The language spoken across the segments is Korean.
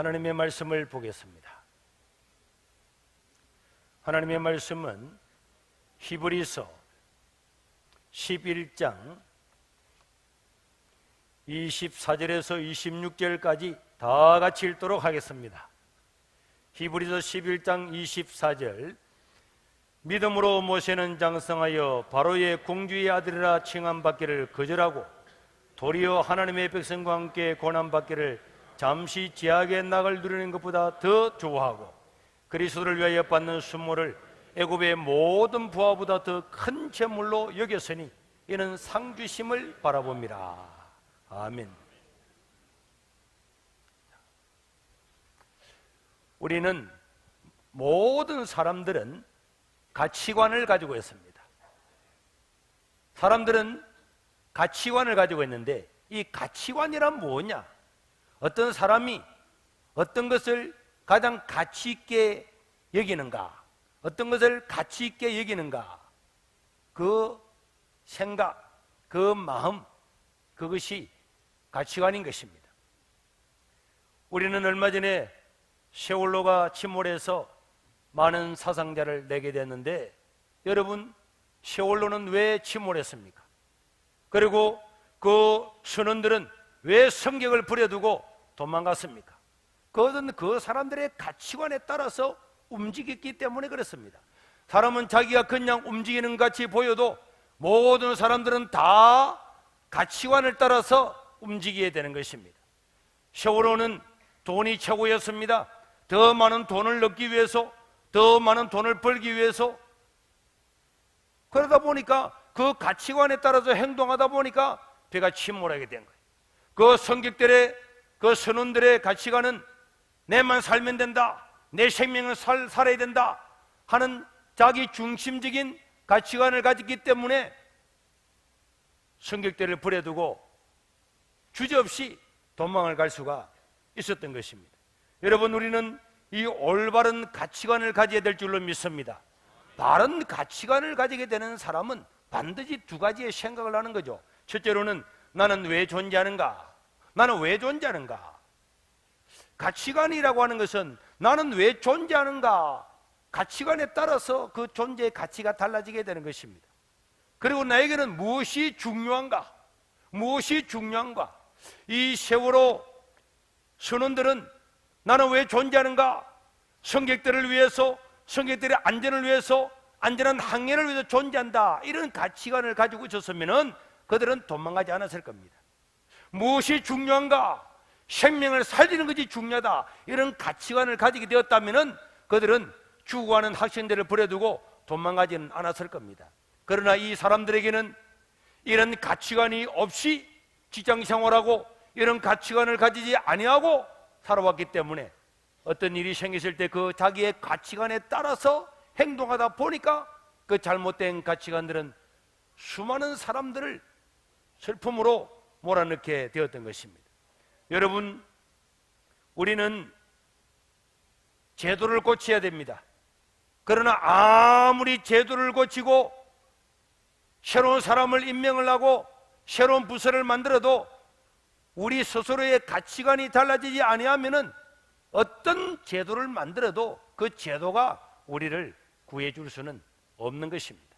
하나님의 말씀을 보겠습니다. 하나님의 말씀은 히브리서 11장 24절에서 26절까지 다 같이 읽도록 하겠습니다. 히브리서 11장 24절 믿음으로 모세는 장성하여 바로의 공주의 아들이라 칭함받기를 거절하고 도리어 하나님의 백성과 함께 고난받기를 잠시 지하게 낙을 누리는 것보다 더 좋아하고 그리스도를 위하여 받는 순모를 애굽의 모든 부하보다 더 큰 재물로 여겼으니 이는 상주심을 바라봅니다. 아멘. 우리는 모든 사람들은 가치관을 가지고 있습니다. 사람들은 가치관을 가지고 있는데 이 가치관이란 뭐냐? 어떤 사람이 어떤 것을 가장 가치 있게 여기는가? 어떤 것을 가치 있게 여기는가? 그 생각, 그 마음, 그것이 가치관인 것입니다. 우리는 얼마 전에 세월로가 침몰해서 많은 사상자를 내게 됐는데 여러분 세월로는 왜 침몰했습니까? 그리고 그 선원들은 왜 성격을 부려두고 도망갔습니까? 그것은 그 사람들의 가치관에 따라서 움직였기 때문에 그렇습니다. 사람은 자기가 그냥 움직이는 같이 보여도 모든 사람들은 다 가치관을 따라서 움직여야 되는 것입니다. 세월호는 돈이 최고였습니다. 더 많은 돈을 넣기 위해서, 더 많은 돈을 벌기 위해서 그러다 보니까 그 가치관에 따라서 행동하다 보니까 배가 침몰하게 된 거예요. 그 성격들의 그 선원들의 가치관은 내만 살면 된다. 내 생명을 살, 살아야 된다. 하는 자기 중심적인 가치관을 가졌기 때문에 성격들을 버려두고 주저없이 도망을 갈 수가 있었던 것입니다. 여러분, 우리는 이 올바른 가치관을 가져야 될 줄로 믿습니다. 바른 가치관을 가지게 되는 사람은 반드시 두 가지의 생각을 하는 거죠. 첫째로는 나는 왜 존재하는가? 나는 왜 존재하는가? 가치관이라고 하는 것은 나는 왜 존재하는가? 가치관에 따라서 그 존재의 가치가 달라지게 되는 것입니다. 그리고 나에게는 무엇이 중요한가? 무엇이 중요한가? 이 세월호 선원들은 나는 왜 존재하는가? 성객들을 위해서, 성객들의 안전을 위해서, 안전한 항해를 위해서 존재한다. 이런 가치관을 가지고 있었으면 그들은 도망가지 않았을 겁니다. 무엇이 중요한가? 생명을 살리는 것이 중요하다. 이런 가치관을 가지게 되었다면 그들은 죽어가는 학생들을 버려두고 도망가지는 않았을 겁니다. 그러나 이 사람들에게는 이런 가치관이 없이 직장 생활하고 이런 가치관을 가지지 아니하고 살아왔기 때문에 어떤 일이 생겼을 때 그 자기의 가치관에 따라서 행동하다 보니까 그 잘못된 가치관들은 수많은 사람들을 슬픔으로 몰아넣게 되었던 것입니다. 여러분, 우리는 제도를 고쳐야 됩니다. 그러나 아무리 제도를 고치고 새로운 사람을 임명을 하고 새로운 부서를 만들어도 우리 스스로의 가치관이 달라지지 아니하면은 어떤 제도를 만들어도 그 제도가 우리를 구해줄 수는 없는 것입니다.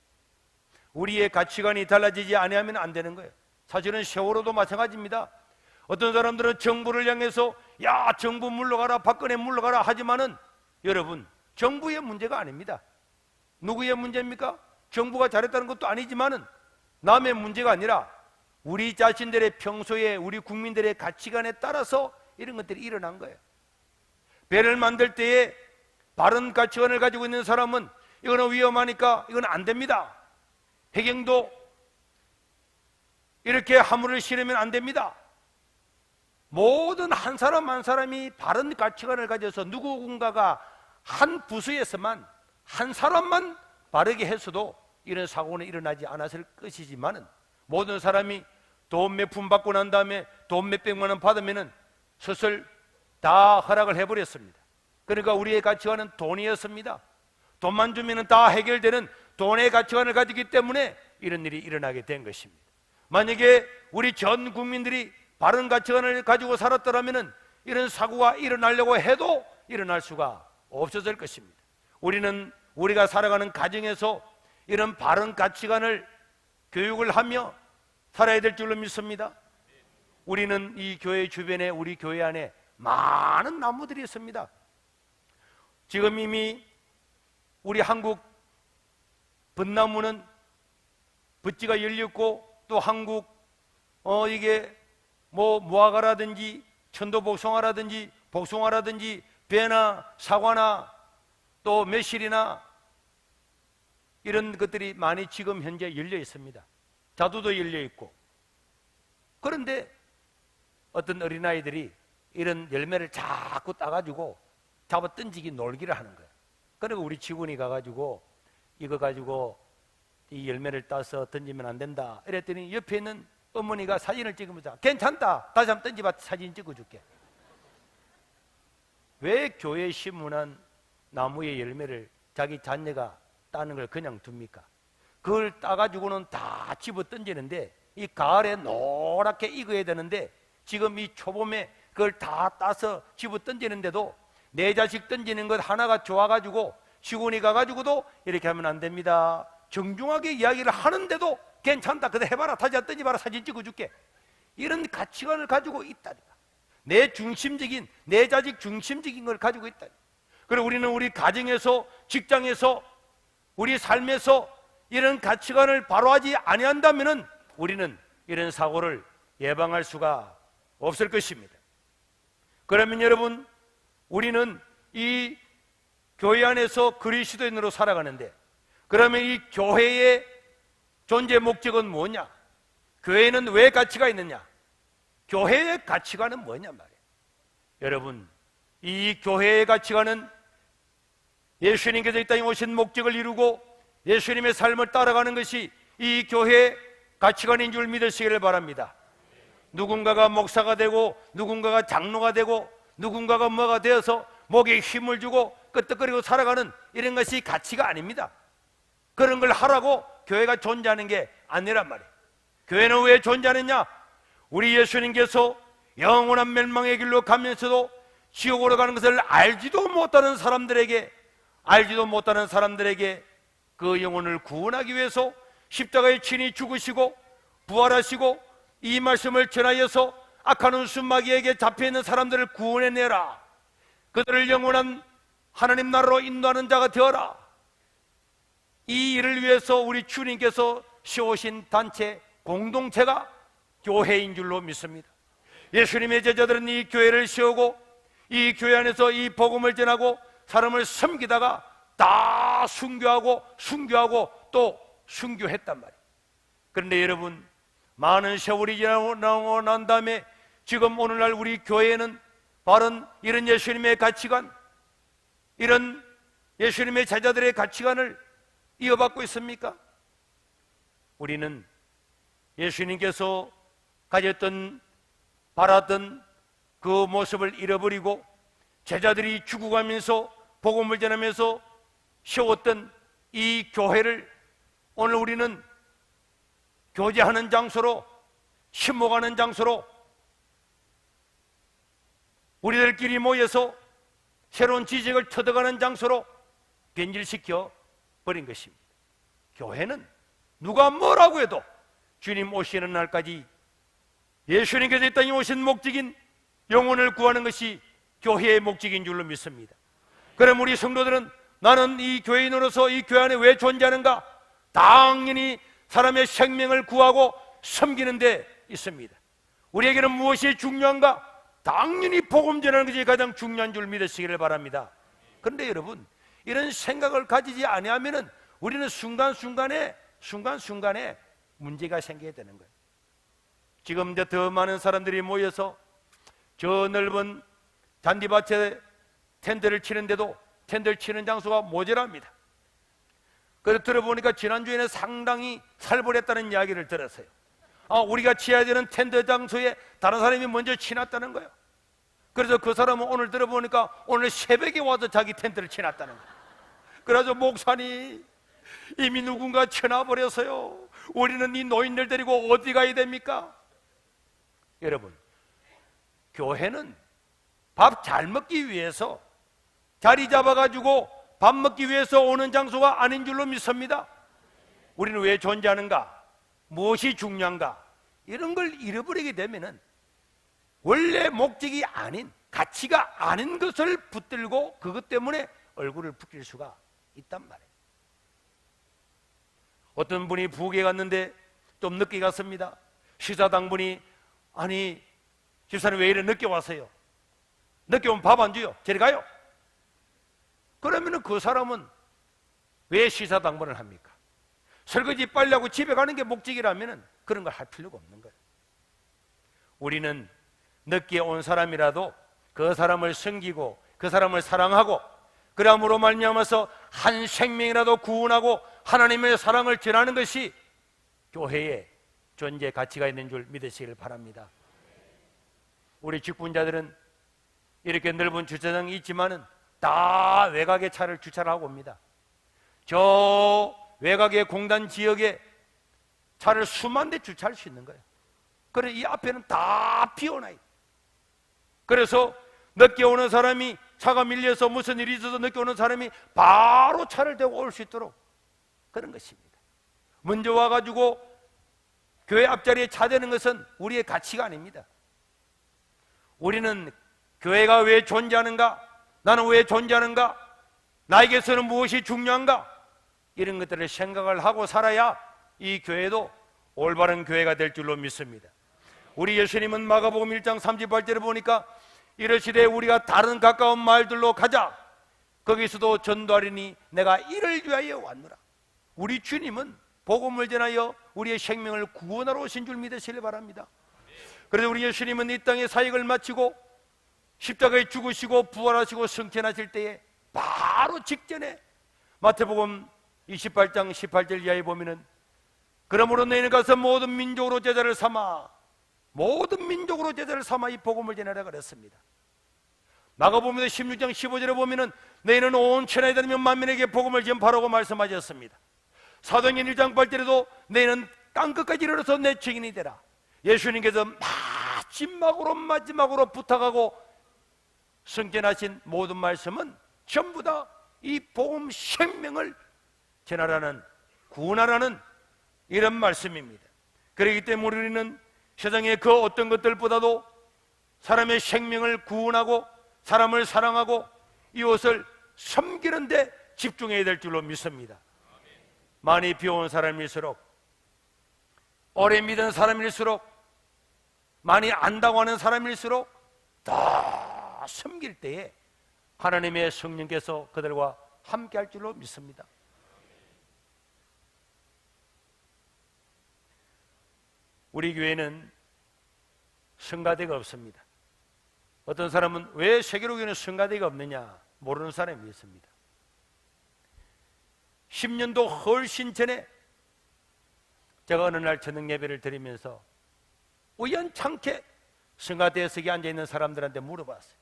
우리의 가치관이 달라지지 아니하면 안 되는 거예요. 사실은 세월호도 마찬가지입니다. 어떤 사람들은 정부를 향해서 야 정부 물러가라 박근혜 물러가라 하지만은 여러분 정부의 문제가 아닙니다. 누구의 문제입니까? 정부가 잘했다는 것도 아니지만은 남의 문제가 아니라 우리 자신들의 평소에 우리 국민들의 가치관에 따라서 이런 것들이 일어난 거예요. 배를 만들 때에 바른 가치관을 가지고 있는 사람은 이거는 위험하니까 이건 안 됩니다. 해경도 이렇게 화물을 실으면 안 됩니다. 모든 한 사람 한 사람이 바른 가치관을 가져서 누구군가가 한 부서에서만 한 사람만 바르게 했어도 이런 사고는 일어나지 않았을 것이지만은 모든 사람이 돈 몇 푼 받고 난 다음에 돈 몇 백만 원 받으면은 슬슬 다 허락을 해버렸습니다. 그러니까 우리의 가치관은 돈이었습니다. 돈만 주면은 다 해결되는 돈의 가치관을 가지기 때문에 이런 일이 일어나게 된 것입니다. 만약에 우리 전 국민들이 바른 가치관을 가지고 살았더라면은 이런 사고가 일어나려고 해도 일어날 수가 없어질 것입니다. 우리는 우리가 살아가는 가정에서 이런 바른 가치관을 교육을 하며 살아야 될 줄로 믿습니다. 우리는 이 교회 주변에 우리 교회 안에 많은 나무들이 있습니다. 지금 이미 우리 한국 벚나무는 붓지가 열렸고 또 한국 어 이게 뭐 무화과라든지 천도 복숭아라든지 복숭아라든지 배나 사과나 또 매실이나 이런 것들이 많이 지금 현재 열려 있습니다. 자두도 열려 있고 그런데 어떤 어린아이들이 이런 열매를 자꾸 따가지고 잡아 던지기 놀기를 하는 거예요. 그리고 우리 직원이 가가지고 이거 가지고 이 열매를 따서 던지면 안 된다. 이랬더니 옆에 있는 어머니가 사진을 찍으면서 괜찮다. 다시 한번 던지봐 사진 찍어줄게. 왜 교회 신문한 나무의 열매를 자기 자녀가 따는 걸 그냥 둡니까? 그걸 따가지고는 다 집어 던지는데 이 가을에 노랗게 익어야 되는데 지금 이 초봄에 그걸 다 따서 집어 던지는데도 내 자식 던지는 것 하나가 좋아가지고 시군이 가가지고도 이렇게 하면 안 됩니다. 정중하게 이야기를 하는데도 괜찮다. 그래 해봐라. 다시 한번 던지봐라. 사진 찍어줄게. 이런 가치관을 가지고 있다니까. 내 중심적인 내 자식 중심적인 걸 가지고 있다. 그리고 우리는 우리 가정에서 직장에서 우리 삶에서 이런 가치관을 바로하지 아니한다면은 우리는 이런 사고를 예방할 수가 없을 것입니다. 그러면 여러분 우리는 이 교회 안에서 그리스도인으로 살아가는데 그러면 이 교회의 존재 목적은 뭐냐? 교회는 왜 가치가 있느냐? 교회의 가치관은 뭐냐 말이에요. 여러분, 이 교회의 가치관은 예수님께서 이 땅에 오신 목적을 이루고 예수님의 삶을 따라가는 것이 이 교회의 가치관인 줄 믿으시기를 바랍니다. 누군가가 목사가 되고 누군가가 장로가 되고 누군가가 뭐가 되어서 목에 힘을 주고 끄떡거리고 살아가는 이런 것이 가치가 아닙니다. 그런 걸 하라고 교회가 존재하는 게 아니란 말이에요. 교회는 왜 존재하느냐? 우리 예수님께서 영원한 멸망의 길로 가면서도 지옥으로 가는 것을 알지도 못하는 사람들에게 알지도 못하는 사람들에게 그 영혼을 구원하기 위해서 십자가에 친히 죽으시고 부활하시고 이 말씀을 전하여서 악한 순마귀에게 잡혀 있는 사람들을 구원해내라. 그들을 영원한 하나님 나라로 인도하는 자가 되어라. 이 일을 위해서 우리 주님께서 세우신 단체 공동체가 교회인 줄로 믿습니다. 예수님의 제자들은 이 교회를 세우고 이 교회 안에서 이 복음을 전하고 사람을 섬기다가 다 순교하고 순교하고 또 순교했단 말이에요. 그런데 여러분 많은 세월이 지나고 난 다음에 지금 오늘날 우리 교회는 바른 이런 예수님의 가치관 이런 예수님의 제자들의 가치관을 이어받고 있습니까? 우리는 예수님께서 가졌던 바랐던 그 모습을 잃어버리고 제자들이 죽어가면서 복음을 전하면서 세웠던 이 교회를 오늘 우리는 교제하는 장소로 신목하는 장소로 우리들끼리 모여서 새로운 지식을 터득하는 장소로 변질시켜 버린 것입니다. 교회는 누가 뭐라고 해도 주님 오시는 날까지 예수님께서 이 땅에 오신 목적인 영혼을 구하는 것이 교회의 목적인 줄로 믿습니다. 그럼 우리 성도들은 나는 이 교인으로서 이 교회 안에 왜 존재하는가? 당연히 사람의 생명을 구하고 섬기는 데 있습니다. 우리에게는 무엇이 중요한가? 당연히 복음 전하는 것이 가장 중요한 줄 믿으시기를 바랍니다. 그런데 여러분, 이런 생각을 가지지 아니하면은 우리는 순간순간에 순간순간에 문제가 생겨야 되는 거예요. 지금 이제 더 많은 사람들이 모여서 저 넓은 잔디밭에 텐트를 치는데도 텐트를 치는 장소가 모자랍니다. 그래서 들어보니까 지난주에는 상당히 살벌했다는 이야기를 들었어요. 아, 우리가 치야 되는 텐트 장소에 다른 사람이 먼저 치놨다는 거예요. 그래서 그 사람은 오늘 들어보니까 오늘 새벽에 와서 자기 텐트를 치놨다는 거예요. 그래서 목사님 이미 누군가 쳐놔버렸어요. 우리는 이 노인들 데리고 어디 가야 됩니까? 여러분, 교회는 밥 잘 먹기 위해서 자리 잡아가지고 밥 먹기 위해서 오는 장소가 아닌 줄로 믿습니다. 우리는 왜 존재하는가? 무엇이 중요한가? 이런 걸 잃어버리게 되면은 원래 목적이 아닌 가치가 아닌 것을 붙들고 그것 때문에 얼굴을 붉힐 수가 있단 말이에요. 어떤 분이 부엌에 갔는데 좀 늦게 갔습니다. 시사당분이 아니 집사님 왜 이래 늦게 왔어요? 늦게 오면 밥 안 줘요. 저리 가요. 그러면은 그 사람은 왜 시사당번을 합니까? 설거지 빨리 하고 집에 가는 게 목적이라면은 그런 걸 할 필요가 없는 거예요. 우리는 늦게 온 사람이라도 그 사람을 섬기고 그 사람을 사랑하고 그러므로 말미암아서 한 생명이라도 구원하고 하나님의 사랑을 전하는 것이 교회의 존재 가치가 있는 줄 믿으시길 바랍니다. 우리 직분자들은 이렇게 넓은 주차장이 있지만은 다 외곽에 차를 주차를 하고 옵니다. 저 외곽의 공단 지역에 차를 수만 대 주차할 수 있는 거예요. 그래 이 앞에는 다 비워놔요. 그래서 늦게 오는 사람이 차가 밀려서 무슨 일이 있어서 늦게 오는 사람이 바로 차를 대고 올 수 있도록 그런 것입니다. 먼저 와가지고 교회 앞자리에 차 대는 것은 우리의 가치가 아닙니다. 우리는 교회가 왜 존재하는가? 나는 왜 존재하는가? 나에게서는 무엇이 중요한가? 이런 것들을 생각을 하고 살아야 이 교회도 올바른 교회가 될 줄로 믿습니다. 우리 예수님은 마가복음 1장 38절을 보니까 이러시되 우리가 다른 가까운 마을들로 가자. 거기서도 전도하리니 내가 이를 위하여 왔노라. 우리 주님은 복음을 전하여 우리의 생명을 구원하러 오신 줄 믿으시길 바랍니다. 그래서 우리 예수님은 이 땅의 사역을 마치고 십자가에 죽으시고 부활하시고 승천하실 때에 바로 직전에 마태복음 28장 18절 이하에 보면은 그러므로 너희는 가서 모든 민족으로 제자를 삼아 모든 민족으로 제자를 삼아 이 복음을 전하라 그랬습니다. 마가복음 16장 15절에 보면은 너희는 온 천하에 다니면 만민에게 복음을 전파라고 말씀하셨습니다. 사도행전 1장 8절에도 너희는 땅끝까지 이르러서 내 증인이 되라. 예수님께서 마지막으로 마지막으로 부탁하고 승천하신 모든 말씀은 전부 다 이 복음 생명을 전하라는 구원하라는 이런 말씀입니다. 그렇기 때문에 우리는 세상의 그 어떤 것들보다도 사람의 생명을 구원하고 사람을 사랑하고 이웃을 섬기는데 집중해야 될 줄로 믿습니다. 많이 비워온 사람일수록 오래 믿은 사람일수록 많이 안다고 하는 사람일수록 더 섬길 때에 하나님의 성령께서 그들과 함께 할 줄로 믿습니다. 우리 교회는 성가대가 없습니다. 어떤 사람은 왜 세계로교회는 성가대가 없느냐 모르는 사람이 있습니다. 10년도 훨씬 전에 제가 어느 날 저녁 예배를 드리면서 우연찮게 성가대석에 앉아 있는 사람들한테 물어봤어요.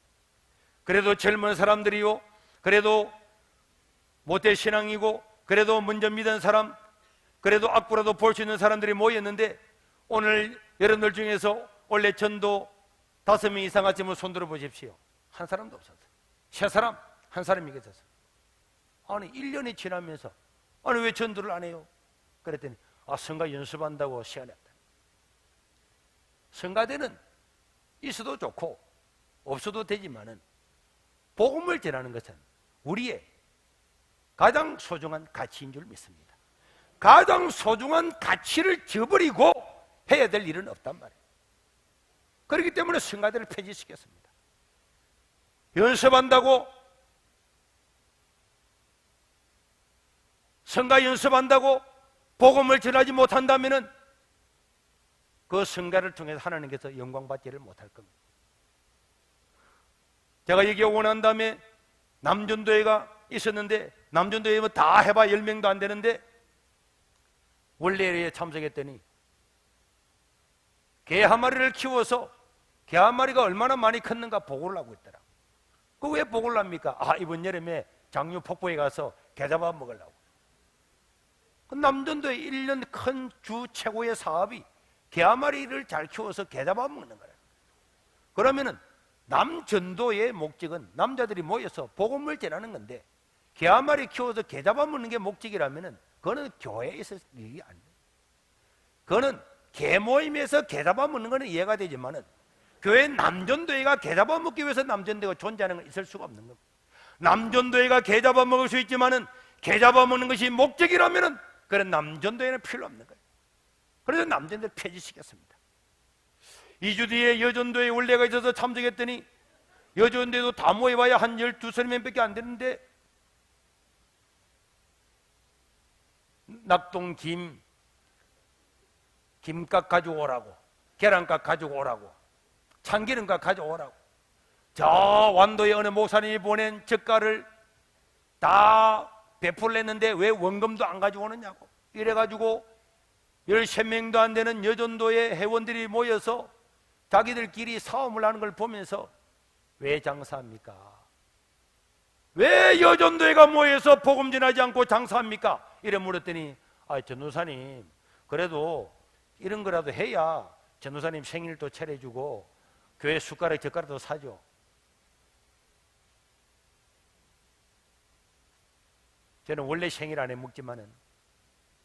그래도 젊은 사람들이요. 그래도 모태 신앙이고 그래도 먼저 믿은 사람 그래도 악보라도 볼 수 있는 사람들이 모였는데 오늘 여러분들 중에서 원래 전도 다섯 명 이상 같지만 손 들어 보십시오. 한 사람도 없었어요. 세 사람, 한 사람이 계셨어요. 아니, 1년이 지나면서 아니 왜 전도를 안 해요? 그랬더니 아, 성가 연습한다고 시간이 없다. 성가대는 있어도 좋고 없어도 되지만은 복음을 전하는 것은 우리의 가장 소중한 가치인 줄 믿습니다. 가장 소중한 가치를 저버리고 해야 될 일은 없단 말이에요. 그렇기 때문에 성가대를 폐지시켰습니다. 연습한다고 성가 연습한다고 복음을 전하지 못한다면은 그 성가를 통해서 하나님께서 영광 받지를 못할 겁니다. 제가 여기 오고 난 다음에 남전도회가 있었는데 남전도회 다 해봐 10명도 안 되는데 원래에 참석했더니 개 한 마리를 키워서 개 한 마리가 얼마나 많이 컸는가 보고를 하고 있더라. 그 왜 보고를 합니까? 아 이번 여름에 장류 폭포에 가서 개 잡아 먹으려고. 그 남전도의 1년 큰 주 최고의 사업이 개 한 마리를 잘 키워서 개 잡아 먹는 거예요. 그러면은 남전도의 목적은 남자들이 모여서 복음을 전하는 건데 개 한 마리 키워서 개 잡아먹는 게 목적이라면은 그거는 교회에 있을 일이 아니에요. 그거는 개 모임에서 개 잡아먹는 거는 이해가 되지만은 교회 남전도회가 개 잡아먹기 위해서 남전도회가 존재하는 건 있을 수가 없는 겁니다. 남전도회가 개 잡아먹을 수 있지만은 개 잡아먹는 것이 목적이라면은 그런 남전도회는 필요 없는 거예요. 그래서 남전도회 폐지시켰습니다. 2주 뒤에 여전도에 원래가 있어서 참석했더니 여전도에도 다 모여봐야 한 12사람밖에 안 되는데 낙동 김 김값 가지고 오라고 계란값 가지고 오라고 참기름값 가지고 오라고 저 완도의 어느 목사님이 보낸 젓갈을 다 베풀냈는데 왜 원금도 안 가지고 오느냐고 이래가지고 13명도 안 되는 여전도의 회원들이 모여서 자기들끼리 싸움을 하는 걸 보면서 왜 장사합니까? 왜 여전도회가 모여서 복음 전하지 않고 장사합니까? 이래 물었더니 아 전도사님 그래도 이런 거라도 해야 전도사님 생일도 차려주고 교회 숟가락 젓가락도 사죠. 저는 원래 생일 안에 먹지만은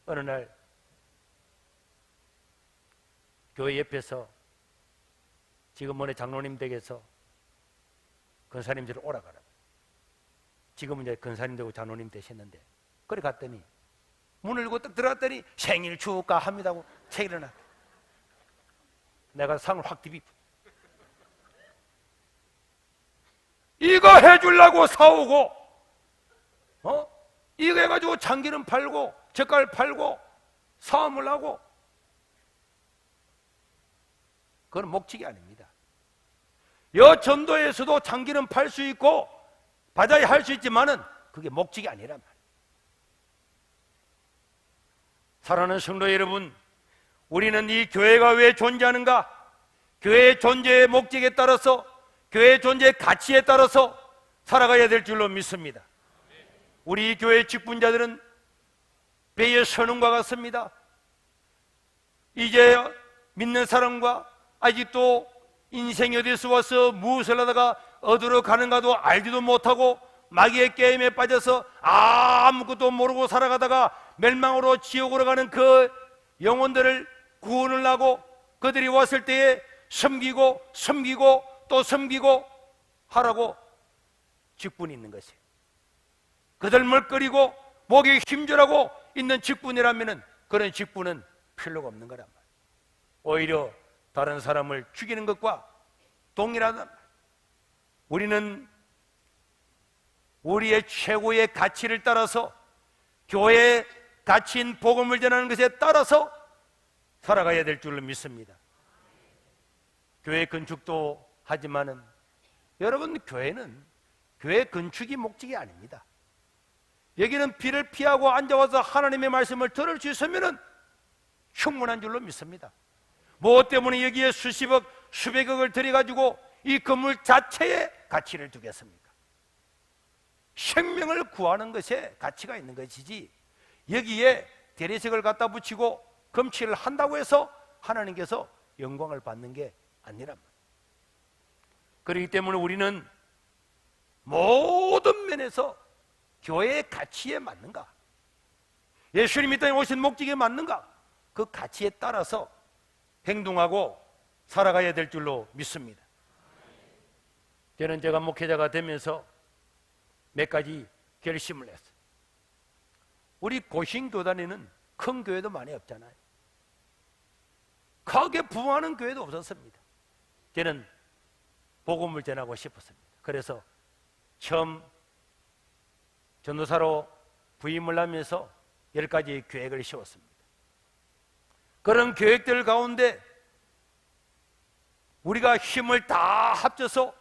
어느 날 교회 옆에서 지금 뭐네 장로님 댁에서 근사님들 오라 가라. 지금은 이제 근사님 되고 장로님 되셨는데 그래 갔더니 문을 열고 딱 들어갔더니 생일 축하합니다고 책 일어났. 내가 상을 확 디비. 이거 해주려고 사오고, 어? 이거 해가지고 참기름 팔고, 젓갈 팔고, 사업을 하고, 그건 목적이 아닙니다. 여 전도에서도 참기름 팔 수 있고, 바다에 할 수 있지만은 그게 목적이 아니란 말이에요. 사랑하는 성도 여러분, 우리는 이 교회가 왜 존재하는가? 교회의 존재의 목적에 따라서, 교회의 존재의 가치에 따라서 살아가야 될 줄로 믿습니다. 우리 교회 직분자들은 배의 선언과 같습니다. 이제 믿는 사람과 아직도 인생이 어디서 와서 무엇을 하다가 어디로 가는가도 알지도 못하고 마귀의 게임에 빠져서 아무것도 모르고 살아가다가 멸망으로 지옥으로 가는 그 영혼들을 구원을 하고 그들이 왔을 때에 섬기고 섬기고 또 섬기고 하라고 직분이 있는 것이에요. 그들 멀거리고 목에 힘줄하고 있는 직분이라면 그런 직분은 필요가 없는 거란 말이에요. 오히려 다른 사람을 죽이는 것과 동일하단 말이에요. 우리는 우리의 최고의 가치를 따라서 교회의 가치인 복음을 전하는 것에 따라서 살아가야 될 줄로 믿습니다. 교회 건축도 하지만은 여러분 교회는 교회 건축이 목적이 아닙니다. 여기는 비를 피하고 앉아와서 하나님의 말씀을 들을 수 있으면은 충분한 줄로 믿습니다. 무엇 때문에 여기에 수십억, 수백억을 들여가지고 이 건물 자체에 가치를 두겠습니까? 생명을 구하는 것에 가치가 있는 것이지 여기에 대리석을 갖다 붙이고 검치를 한다고 해서 하나님께서 영광을 받는 게 아니란 말이에요. 그렇기 때문에 우리는 모든 면에서 교회의 가치에 맞는가? 예수님이 땅에 오신 목적에 맞는가? 그 가치에 따라서 행동하고 살아가야 될 줄로 믿습니다. 저는 제가 목회자가 되면서 몇 가지 결심을 했어요. 우리 고신교단에는 큰 교회도 많이 없잖아요. 크게 부흥하는 교회도 없었습니다. 저는 복음을 전하고 싶었습니다. 그래서 처음 전도사로 부임을 하면서 열 가지 계획을 세웠습니다. 그런 계획들 가운데 우리가 힘을 다 합쳐서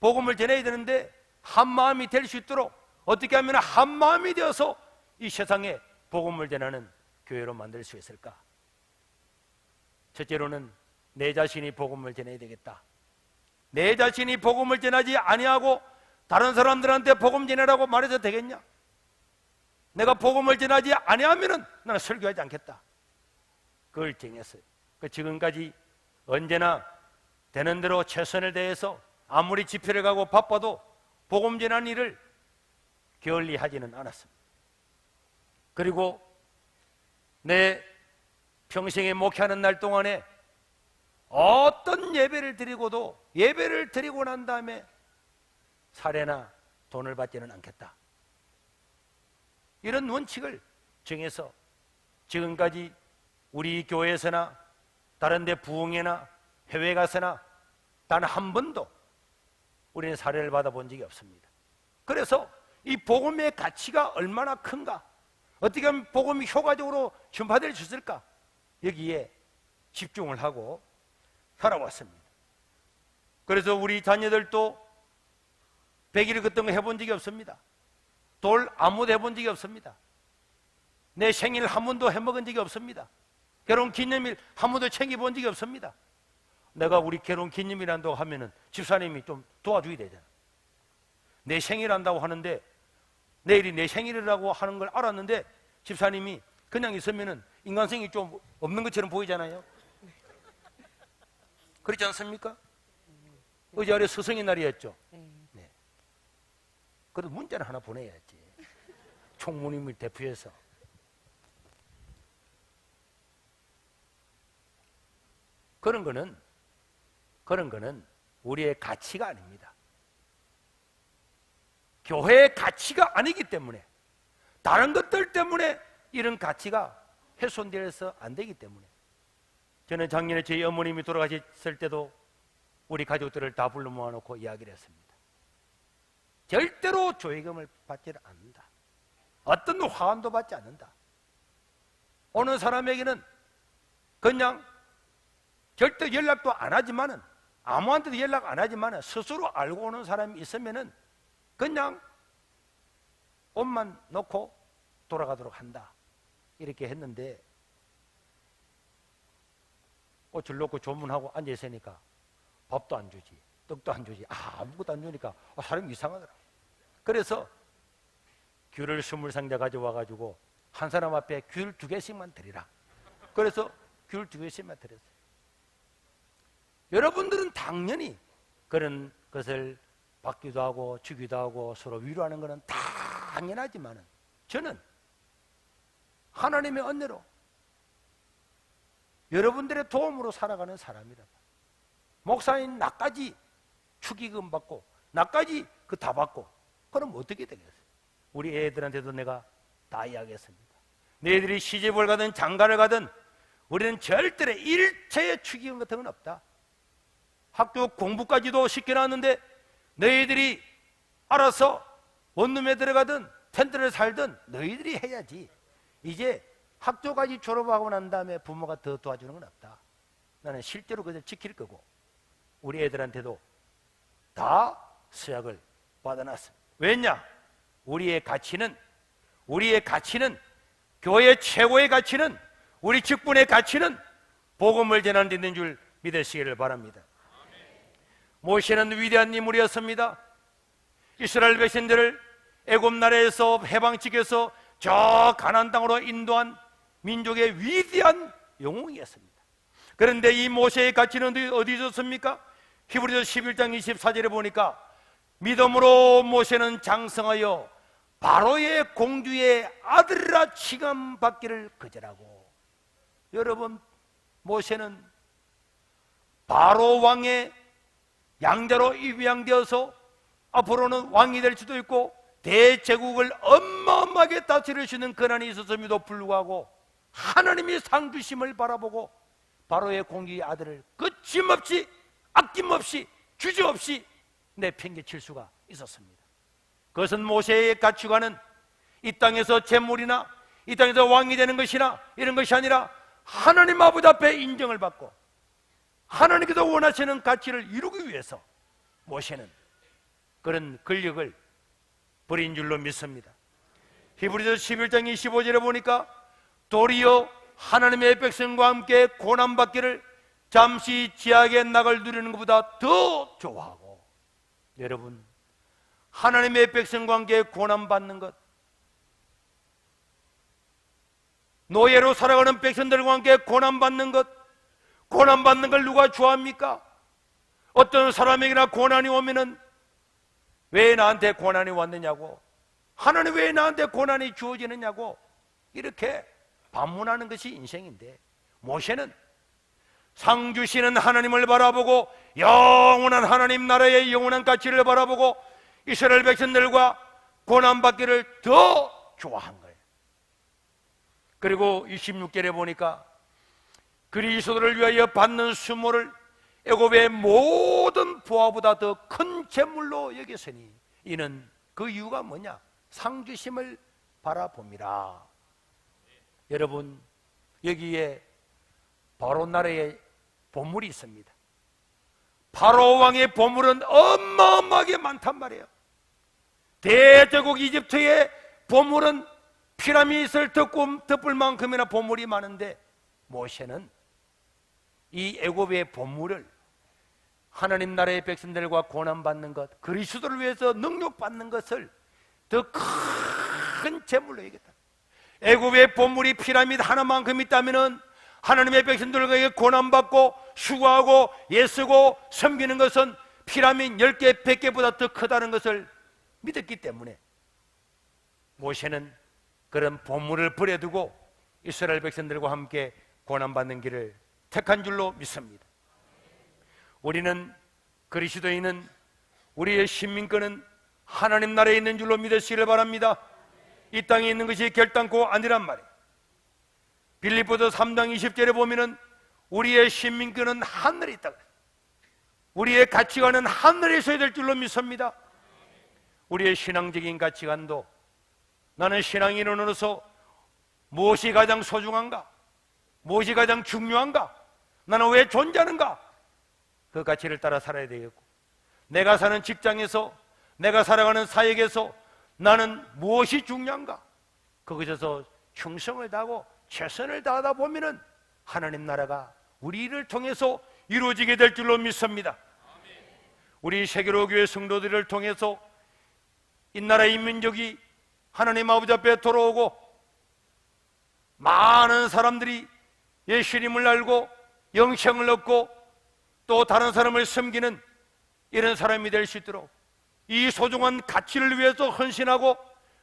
복음을 전해야 되는데 한 마음이 될 수 있도록 어떻게 하면 한 마음이 되어서 이 세상에 복음을 전하는 교회로 만들 수 있을까? 첫째로는 내 자신이 복음을 전해야 되겠다. 내 자신이 복음을 전하지 아니하고 다른 사람들한테 복음 전하라고 말해도 되겠냐? 내가 복음을 전하지 아니하면은 나는 설교하지 않겠다. 그걸 정했어요. 그 지금까지 언제나 되는 대로 최선을 다해서 아무리 집회를 가고 바빠도 복음 전한 일을 게을리 하지는 않았습니다. 그리고 내 평생에 목회하는 날 동안에 어떤 예배를 드리고도 예배를 드리고 난 다음에 사례나 돈을 받지는 않겠다. 이런 원칙을 정해서 지금까지 우리 교회에서나 다른 데 부흥회나 해외 가서나 단 한 번도 우리는 사례를 받아본 적이 없습니다. 그래서 이 복음의 가치가 얼마나 큰가? 어떻게 하면 복음이 효과적으로 전파될 수 있을까? 여기에 집중을 하고 살아왔습니다. 그래서 우리 자녀들도 백일 같은 거 해본 적이 없습니다. 돌 아무도 해본 적이 없습니다. 내 생일 한 번도 해먹은 적이 없습니다. 결혼 기념일 한 번도 챙겨본 적이 없습니다. 내가 우리 결혼 기념일 한다고 하면은 집사님이 좀 도와줘야 되잖아. 내 생일 한다고 하는데 내일이 내 생일이라고 하는 걸 알았는데 집사님이 그냥 있으면은 인간성이 좀 없는 것처럼 보이잖아요. 그렇지 않습니까? 어제 아래 스승의 날이었죠. 네. 그래도 문자를 하나 보내야지. 총무님을 대표해서. 그런 거는 그런 거는 우리의 가치가 아닙니다. 교회의 가치가 아니기 때문에 다른 것들 때문에 이런 가치가 훼손되어서 안 되기 때문에 저는 작년에 제 어머님이 돌아가셨을 때도 우리 가족들을 다 불러 모아놓고 이야기를 했습니다. 절대로 조의금을 받지 않는다. 어떤 화환도 받지 않는다. 어느 사람에게는 그냥 절대 연락도 안 하지만은 아무한테도 연락 안 하지만은 스스로 알고 오는 사람이 있으면은 그냥 옷만 놓고 돌아가도록 한다. 이렇게 했는데 옷을 놓고 조문하고 앉아 있으니까 밥도 안 주지, 떡도 안 주지, 아무것도 안 주니까 아, 사람이 이상하더라. 그래서 귤을 스물 상자 가져와 가지고 한 사람 앞에 귤 두 개씩만 드리라. 그래서 귤 두 개씩만 드렸어요. 여러분들은 당연히 그런 것을 받기도 하고 주기도 하고 서로 위로하는 것은 당연하지만은 저는 하나님의 은혜로 여러분들의 도움으로 살아가는 사람이다. 목사인 나까지 축의금 받고 나까지 그 다 받고 그럼 어떻게 되겠어요? 우리 애들한테도 내가 다 이야기했습니다. 너희들이 시집을 가든 장가를 가든 우리는 절대로 일체의 축의금 같은 건 없다. 학교 공부까지도 시켜놨는데 너희들이 알아서 원룸에 들어가든 텐트를 살든 너희들이 해야지. 이제 학교까지 졸업하고 난 다음에 부모가 더 도와주는 건 없다. 나는 실제로 그걸 지킬 거고 우리 애들한테도 다 수약을 받아놨습니다. 왜냐? 우리의 가치는 우리의 가치는 교회 최고의 가치는 우리 직분의 가치는 복음을 전하는 줄 믿으시기를 바랍니다. 모세는 위대한 인물이었습니다. 이스라엘 백성들을 애굽 나라에서 해방시켜서 저 가나안 땅으로 인도한 민족의 위대한 영웅이었습니다. 그런데 이 모세의 가치는 어디 있었습니까? 히브리서 11장 24절에 보니까 믿음으로 모세는 장성하여 바로의 공주의 아들이라 칭함받기를 거절하고 여러분 모세는 바로 왕의 양자로 입양되어서 앞으로는 왕이 될 수도 있고 대제국을 어마어마하게 다스리시는 권한이 있었음에도 불구하고 하나님이 상 주심을 바라보고 바로의 공주의 아들을 끝임없이 아낌없이 주저없이 내팽개칠 수가 있었습니다. 그것은 모세의 가치관은 이 땅에서 재물이나 이 땅에서 왕이 되는 것이나 이런 것이 아니라 하나님 아버지 앞에 인정을 받고 하나님께서 원하시는 가치를 이루기 위해서 모세는 그런 권력을 버린 줄로 믿습니다. 히브리서 11장 25절에 보니까 도리어 하나님의 백성과 함께 고난받기를 잠시 지하게 낙을 누리는 것보다 더 좋아하고 여러분 하나님의 백성과 함께 고난받는 것 노예로 살아가는 백성들과 함께 고난받는 것 고난받는 걸 누가 좋아합니까? 어떤 사람에게나 고난이 오면은 왜 나한테 고난이 왔느냐고 하나님 왜 나한테 고난이 주어지느냐고 이렇게 반문하는 것이 인생인데 모세는 상 주시는 하나님을 바라보고 영원한 하나님 나라의 영원한 가치를 바라보고 이스라엘 백성들과 고난받기를 더 좋아한 거예요. 그리고 26절에 보니까 그리스도를 위하여 받는 수모를 애굽의 모든 부하보다 더 큰 재물로 여겼으니 이는 그 이유가 뭐냐? 상주심을 바라봅니다. 여러분 여기에 바로 나라의 보물이 있습니다. 바로 왕의 보물은 어마어마하게 많단 말이에요. 대제국 이집트의 보물은 피라미드를 덮고 덮을 만큼이나 보물이 많은데 모세는 이 애굽의 보물을 하나님 나라의 백성들과 고난 받는 것, 그리스도를 위해서 능력 받는 것을 더 큰 재물로 여겼다. 애굽의 보물이 피라미드 하나만큼 있다면은 하나님의 백성들에게 고난받고 수고하고 예쓰고 섬기는 것은 피라미드 10개, 100개보다 더 크다는 것을 믿었기 때문에 모세는 그런 보물을 버려두고 이스라엘 백성들과 함께 고난받는 길을 택한 줄로 믿습니다. 우리는 그리스도인은 우리의 신민권은 하나님 나라에 있는 줄로 믿으시기를 바랍니다. 이 땅에 있는 것이 결단코 아니란 말이에요. 빌립보서 3장 20절에 보면은 우리의 신민권은 하늘에 있다. 우리의 가치관은 하늘에 있어야 될 줄로 믿습니다. 우리의 신앙적인 가치관도 나는 신앙인으로서 무엇이 가장 소중한가? 무엇이 가장 중요한가? 나는 왜 존재하는가? 그 가치를 따라 살아야 되겠고 내가 사는 직장에서 내가 살아가는 사역에서 나는 무엇이 중요한가? 거기서 충성을 다하고 최선을 다하다 보면은 하나님 나라가 우리를 통해서 이루어지게 될 줄로 믿습니다. 우리 세계로 교회 성도들을 통해서 이 나라 인민족이 하나님 아버지 앞에 돌아오고 많은 사람들이 예수님을 알고 영생을 얻고 또 다른 사람을 섬기는 이런 사람이 될 수 있도록 이 소중한 가치를 위해서 헌신하고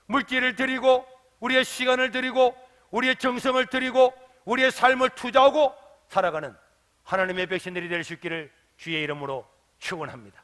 물질을 드리고 우리의 시간을 드리고 우리의 정성을 드리고 우리의 삶을 투자하고 살아가는 하나님의 백신들이 될 수 있기를 주의 이름으로 축원합니다.